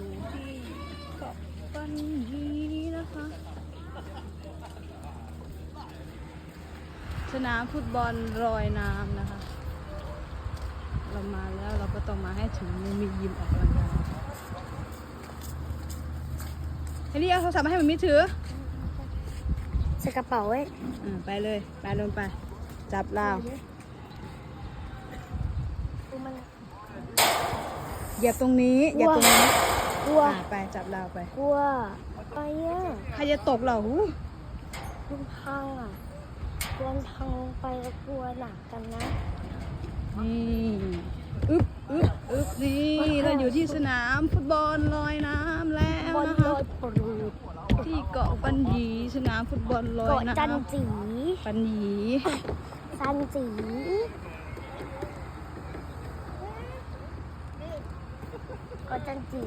อยู่ที่เกาะปันยีนะคะ สนามฟุตบอลรอยน้ำนะคะ เรามาแล้วเราก็ต้องมาให้ถึงยังมียิมออกกำลังกายเฮลี่เอาโทรศัพท์มาให้มันมีถือใส่กระเป๋าไว้อ่าไปเลยไปลงไป จับราวดูมันเหยียบตรงนี้ เหยียบตรงนี้ก ลัว อ่าไปจับราวไป กลัวไปอะใครจะตกเหรอหูมันพังอะกลัวมันพังลงไปแล้วกลัวหนักกันนะ นี่อึ๊บอึ๊บอึ๊บนี่เราอยู่ที่สนามฟุตบอลลอยน้ำแล้วบอลนะลคะอยปลูดที่เกาะปันหยีสนามฟุตบอลลอยเกาะน้จันจีำปันหยีจันจีเกาะจันจี